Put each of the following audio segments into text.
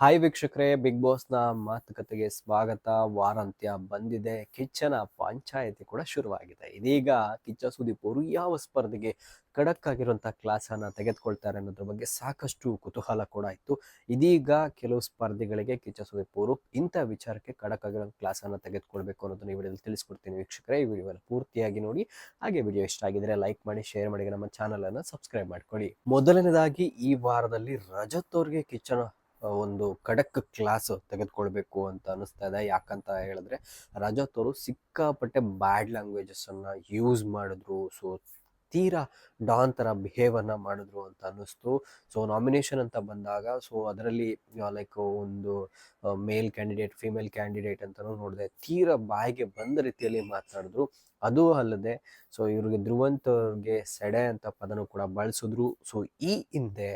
Hi ವೀಕ್ಷಕರೇ big ಬಾಸ್ನ ಮಾತುಕತೆಗೆ ಸ್ವಾಗತ. ವಾರಾಂತ್ಯ ಬಂದಿದೆ. ಕಿಚ್ಚನ ಪಂಚಾಯತಿ ಕೂಡ ಶುರುವಾಗಿದೆ. ಇದೀಗ ಕಿಚ್ಚ ಸುದೀಪ್ ಅವರು ಯಾವ ಸ್ಪರ್ಧೆಗೆ ಖಡಕ್ ಆಗಿರುವಂತಹ ಕ್ಲಾಸ್ ಅನ್ನ ತೆಗೆದುಕೊಳ್ತಾರೆ ಅನ್ನೋದ್ರ ಬಗ್ಗೆ ಸಾಕಷ್ಟು ಕುತೂಹಲ ಕೂಡ ಇತ್ತು. ಇದೀಗ ಕೆಲವು ಸ್ಪರ್ಧೆಗಳಿಗೆ ಕಿಚ್ಚ ಸುದೀಪ್ ಅವರು ಇಂಥ ವಿಚಾರಕ್ಕೆ ಖಡಕ್ ಆಗಿರೋ ಕ್ಲಾಸ್ ಅನ್ನ ತೆಗೆದುಕೊಳ್ಬೇಕು ಅನ್ನೋದನ್ನ ಈ ವಿಡಿಯೋದಲ್ಲಿ ತಿಳಿಸ್ಕೊಡ್ತೀನಿ ವೀಕ್ಷಕರೇ. ಈ ವಿಡಿಯೋನ ಪೂರ್ತಿಯಾಗಿ ನೋಡಿ. ಹಾಗೆ ವಿಡಿಯೋ ಇಷ್ಟ ಆಗಿದ್ರೆ ಲೈಕ್ ಮಾಡಿ ಶೇರ್ ಮಾಡಿ, ನಮ್ಮ ಚಾನಲ್ ಅನ್ನು ಸಬ್ಸ್ಕ್ರೈಬ್ ಮಾಡ್ಕೊಳ್ಳಿ. ಮೊದಲನೇದಾಗಿ ಈ ವಾರದಲ್ಲಿ ರಜತ್ ಅವ್ರಿಗೆ ಕಿಚ್ಚನ ಒಂದು ಖಡಕ್ ಕ್ಲಾಸ್ ತೆಗೆದುಕೊಳ್ಬೇಕು ಅಂತ ಅನಿಸ್ತಾ ಇದೆ. ಯಾಕಂತ ಹೇಳಿದ್ರೆ ರಜತ್ ಅವರು ಸಿಕ್ಕಾಪಟ್ಟೆ ಬ್ಯಾಡ್ ಲ್ಯಾಂಗ್ವೇಜಸ್ ಅನ್ನ ಯೂಸ್ ಮಾಡಿದ್ರು. ಸೊ ತೀರಾ ಡಾನ್ ಥರ ಬಿಹೇವ್ ಅನ್ನ ಮಾಡಿದ್ರು ಅಂತ ಅನ್ನಿಸ್ತು. ಸೊ ನಾಮಿನೇಷನ್ ಅಂತ ಬಂದಾಗ ಸೊ ಅದರಲ್ಲಿ ಲೈಕ್ ಒಂದು ಮೇಲ್ ಕ್ಯಾಂಡಿಡೇಟ್ ಫಿಮೇಲ್ ಕ್ಯಾಂಡಿಡೇಟ್ ಅಂತಲೂ ನೋಡಿದೆ, ತೀರಾ ಬಾಯಿಗೆ ಬಂದ ರೀತಿಯಲ್ಲಿ ಮಾತನಾಡಿದ್ರು ಅದು ಅಲ್ಲದೆ ಸೊ ಇವ್ರಿಗೆ ಧ್ರುವಂತ್ ಅವ್ರಿಗೆ ಸೆಡೆ ಅಂತ ಪದನು ಕೂಡ ಬಳಸಿದ್ರು. ಸೊ ಈ ಹಿಂದೆ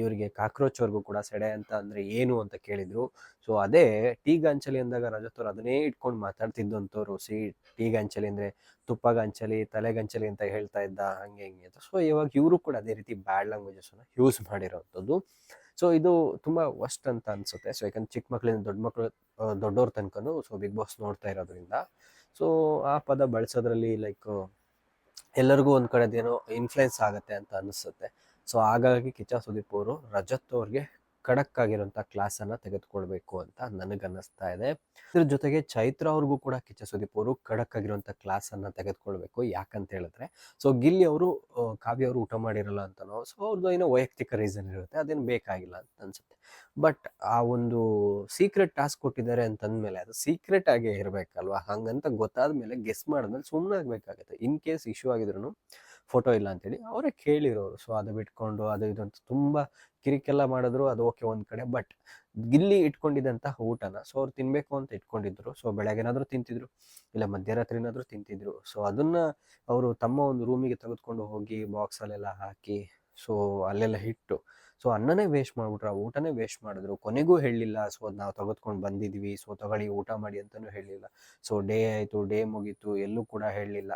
ಇವರಿಗೆ ಕಾಕ್ರೋಚ್ ಅವ್ರಿಗೂ ಕೂಡ ಸೆಡೆ ಅಂತ ಅಂದರೆ ಏನು ಅಂತ ಕೇಳಿದ್ರು. ಸೊ ಅದೇ ಟೀ ಗಾಂಚಲಿ ಅಂದಾಗ ರಜತ್ ಅದನ್ನೇ ಇಟ್ಕೊಂಡು ಮಾತಾಡ್ತಿದ್ದಂಥವ್ರು ಸಿ, ಟೀ ಗಾಂಚಲಿ ಅಂದ್ರೆ ತುಪ್ಪ ಗಾಂಚಲಿ, ತಲೆ ಗಂಚಲಿ ಅಂತ ಹೇಳ್ತಾ ಇದ್ದ, ಹಂಗೆ ಹಿಂಗೆ ಅಂತ. ಸೊ ಇವಾಗ ಇವರು ಕೂಡ ಅದೇ ರೀತಿ ಬ್ಯಾಡ್ ಲ್ಯಾಂಗ್ವೇಜಸ್ ಅನ್ನ ಯೂಸ್ ಮಾಡಿರೋವಂಥದ್ದು ಸೊ ಇದು ತುಂಬಾ ವಸ್ಟ್ ಅಂತ ಅನ್ಸುತ್ತೆ. ಸೊ ಯಾಕಂದ್ರೆ ಚಿಕ್ಕ ಮಕ್ಕಳಿಂದ ದೊಡ್ಡ ಮಕ್ಕಳು ದೊಡ್ಡವ್ರ ತನಕನು ಸೊ ಬಿಗ್ ಬಾಸ್ ನೋಡ್ತಾ ಇರೋದ್ರಿಂದ. ಸೊ ಆ ಪದ ಬಳಸೋದ್ರಲ್ಲಿ ಲೈಕ್ ಎಲ್ಲರಿಗೂ ಒಂದ್ ಕಡೆದೇನೋ ಇನ್ಫ್ಲುಯೆನ್ಸ್ ಆಗುತ್ತೆ ಅಂತ ಅನಿಸುತ್ತೆ. ಸೊ ಹಾಗಾಗಿ ಕಿಚ್ಚ ಸುದೀಪ್ ಅವರು ರಜತ್ ಅವ್ರಿಗೆ ಖಡಕ್ ಆಗಿರುವಂಥ ಕ್ಲಾಸ್ ಅನ್ನ ತೆಗೆದುಕೊಳ್ಬೇಕು ಅಂತ ನನಗನ್ನಿಸ್ತಾ ಇದೆ. ಇದ್ರ ಜೊತೆಗೆ ಚೈತ್ರ ಅವ್ರಿಗೂ ಕೂಡ ಕಿಚ್ಚ ಸುದೀಪ್ ಅವರು ಖಡಕ್ ಆಗಿರುವಂತ ಕ್ಲಾಸ್ ಅನ್ನ ತೆಗೆದುಕೊಳ್ಬೇಕು ಯಾಕಂತ ಹೇಳಿದ್ರೆ, ಸೊ ಗಿಲ್ಲಿ ಅವರು ಕಾವ್ಯ ಅವರು ಊಟ ಮಾಡಿರಲ್ಲ ಅಂತನೋ, ಸೊ ಅವ್ರದ್ದು ಏನೋ ವೈಯಕ್ತಿಕ ರೀಸನ್ ಇರುತ್ತೆ, ಅದೇನು ಬೇಕಾಗಿಲ್ಲ ಅಂತ ಅನ್ಸುತ್ತೆ. ಬಟ್ ಆ ಒಂದು ಸೀಕ್ರೆಟ್ ಟಾಸ್ಕ್ ಕೊಟ್ಟಿದ್ದಾರೆ ಅಂತಂದ್ಮೇಲೆ ಅದು ಸೀಕ್ರೆಟ್ ಆಗೇ ಇರಬೇಕಲ್ವಾ? ಹಂಗಂತ ಗೊತ್ತಾದ್ಮೇಲೆ ಗೆಸ್ ಮಾಡಿದ್ಮೇಲೆ ಸುಮ್ಮನೆ ಆಗ್ಬೇಕಾಗತ್ತೆ ಇನ್ ಕೇಸ್ ಇಶ್ಯೂ ಆಗಿದ್ರು ಫೋಟೋ ಇಲ್ಲ ಅಂತೇಳಿ ಅವರೇ ಕೇಳಿರೋರು. ಸೊ ಅದು ಬಿಟ್ಕೊಂಡು ಅದು ಇದು ಅಂತ ತುಂಬ ಕಿರಿಕೆಲ್ಲ ಮಾಡಿದ್ರು, ಅದು ಓಕೆ ಒಂದು ಕಡೆ. ಬಟ್ ಗಿಲ್ಲಿ ಇಟ್ಕೊಂಡಿದ್ದಂತಹ ಊಟನ ಸೊ ಅವ್ರು ತಿನ್ಬೇಕು ಅಂತ ಇಟ್ಕೊಂಡಿದ್ರು. ಸೊ ಬೆಳಗ್ಗೆನಾದ್ರೂ ತಿಂತಿದ್ರು, ಇಲ್ಲ ಮಧ್ಯರಾತ್ರಿನಾದರೂ ತಿಂತಿದ್ರು. ಸೊ ಅದನ್ನ ಅವರು ತಮ್ಮ ಒಂದು ರೂಮಿಗೆ ತೆಗೆದುಕೊಂಡು ಹೋಗಿ ಬಾಕ್ಸ್ ಅಲ್ಲೆಲ್ಲ ಹಾಕಿ ಸೊ ಅಲ್ಲೆಲ್ಲ ಹಿಟ್ಟು ಸೊ ಅನ್ನನೇ ವೇಸ್ಟ್ ಮಾಡ್ಬಿಟ್ರು. ಆ ಊಟನೇ ವೇಸ್ಟ್ ಮಾಡಿದ್ರು. ಕೊನೆಗೂ ಹೇಳಲಿಲ್ಲ ಸೊ ಅದ್ ನಾವು ತೆಗೆದುಕೊಂಡು ಬಂದಿದ್ವಿ. ಸೊ ತಗೊಳ್ಳಿ, ಊಟ ಮಾಡಿ ಅಂತಲೂ ಹೇಳಿಲ್ಲ ಸೊ ಡೇ ಆಯಿತು ಡೇ ಮುಗೀತು, ಎಲ್ಲೂ ಕೂಡ ಹೇಳಲಿಲ್ಲ.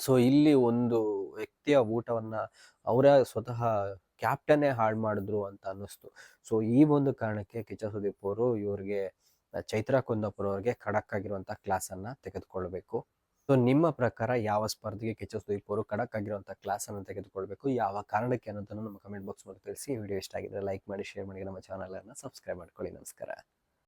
ಸೊ, ಇಲ್ಲಿ ಒಂದು ವ್ಯಕ್ತಿಯ ಊಟವನ್ನ ಅವರ ಸ್ವತಃ ಕ್ಯಾಪ್ಟನ್ನೇ ಹಾಳು ಮಾಡಿದ್ರು ಅಂತ ಅನ್ನಿಸ್ತು. ಸೊ, ಈ ಒಂದು ಕಾರಣಕ್ಕೆ ಕಿಚ್ಚ ಸುದೀಪ್ ಅವರು ಇವ್ರಿಗೆ, ಚೈತ್ರ ಕುಂದಾಪುರ ಅವ್ರಿಗೆ ಖಡಕ್ ಆಗಿರುವಂತ ಕ್ಲಾಸ್ ಅನ್ನ ತೆಗೆದುಕೊಳ್ಬೇಕು. ಸೊ, ನಿಮ್ಮ ಪ್ರಕಾರ ಯಾವ ಸ್ಪರ್ಧೆಗೆ ಕಿಚ್ಚ ಸುದೀಪ್ ಅವರು ಖಡಕ್ ಆಗಿರುವಂತ ಕ್ಲಾಸ್ ತೆಗೆದುಕೊಳ್ಬೇಕು? ಯಾವ ಕಾರಣಕ್ಕೆ ಅನ್ನೋದನ್ನು ನಮ್ಮ ಕಮೆಂಟ್ ಬಾಕ್ಸ್ ಮೂಲಕ ತಿಳಿಸಿ. ವಿಡಿಯೋ ಇಷ್ಟ ಆಗಿದ್ರೆ ಲೈಕ್ ಮಾಡಿ ಶೇರ್ ಮಾಡಿ, ನಮ್ಮ ಚಾನಲ್ ಅನ್ನ ಸಬ್ಸ್ಕ್ರೈಬ್ ಮಾಡ್ಕೊಳ್ಳಿ. ನಮಸ್ಕಾರ.